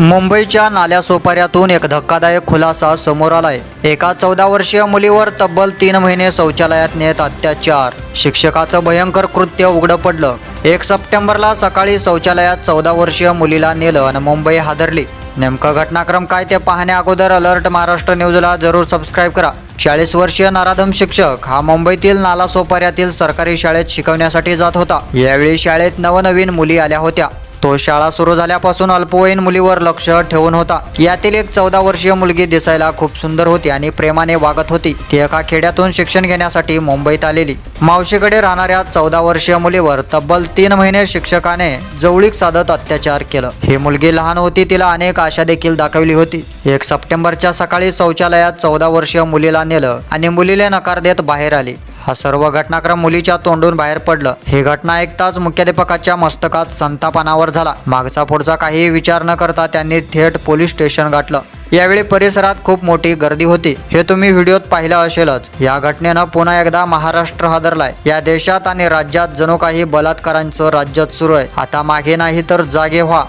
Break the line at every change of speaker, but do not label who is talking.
मुंबईच्या नाल्या सोपाऱ्यातून एक धक्कादायक खुलासा समोर आलाय. एका चौदा वर्षीय मुलीवर तब्बल तीन महिने शौचालयात नेत अत्याचार. शिक्षकाचं भयंकर कृत्य उघडं पडलं. एक सप्टेंबरला सकाळी शौचालयात चौदा वर्षीय मुलीला नेलं आणि मुंबई हादरली. नेमकं घटनाक्रम काय ते पाहण्या अगोदर अलर्ट महाराष्ट्र न्यूजला जरूर सबस्क्राईब करा. चाळीस वर्षीय नाराधम शिक्षक हा मुंबईतील नालासोपाऱ्यातील सरकारी शाळेत शिकवण्यासाठी जात होता. यावेळी शाळेत नवनवीन मुली आल्या होत्या. तो शाळा सुरू झाल्यापासून अल्पवयीन मुलीवर लक्ष ठेवून होता. यातील एक चौदा वर्षीय मुलगी दिसायला खूप सुंदर होती आणि प्रेमाने वागत होती. ती एका खेड्यातून शिक्षण घेण्यासाठी मुंबईत आलेली. मावशीकडे राहणाऱ्या चौदा वर्षीय मुलीवर तब्बल तीन महिने शिक्षकाने जवळीक साधत अत्याचार केलं. ही मुलगी लहान होती तिला अनेक आशा देखील दाखवली होती. एक सप्टेंबरच्या सकाळी शौचालयात चौदा वर्षीय मुलीला नेलं आणि मुलीला नकार देत बाहेर आली. हा सर्व घटनाक्रम मुलीच्या तोंडून बाहेर पडलं. ही घटना ऐकताच मुख्याध्यापकाच्या मस्तकात संतापानावर झाला. मागचा पुढचा काहीही विचार न करता त्यांनी थेट पोलीस स्टेशन गाठलं. यावेळी परिसरात खूप मोठी गर्दी होती. हे तुम्ही व्हिडिओत पाहिलं असेलच. या घटनेनं पुन्हा एकदा महाराष्ट्र हादरलाय. या देशात आणि राज्यात जणू काही बलात्कारांचं राज्यात सुरू आहे. आता मागे नाही तर जागे व्हा.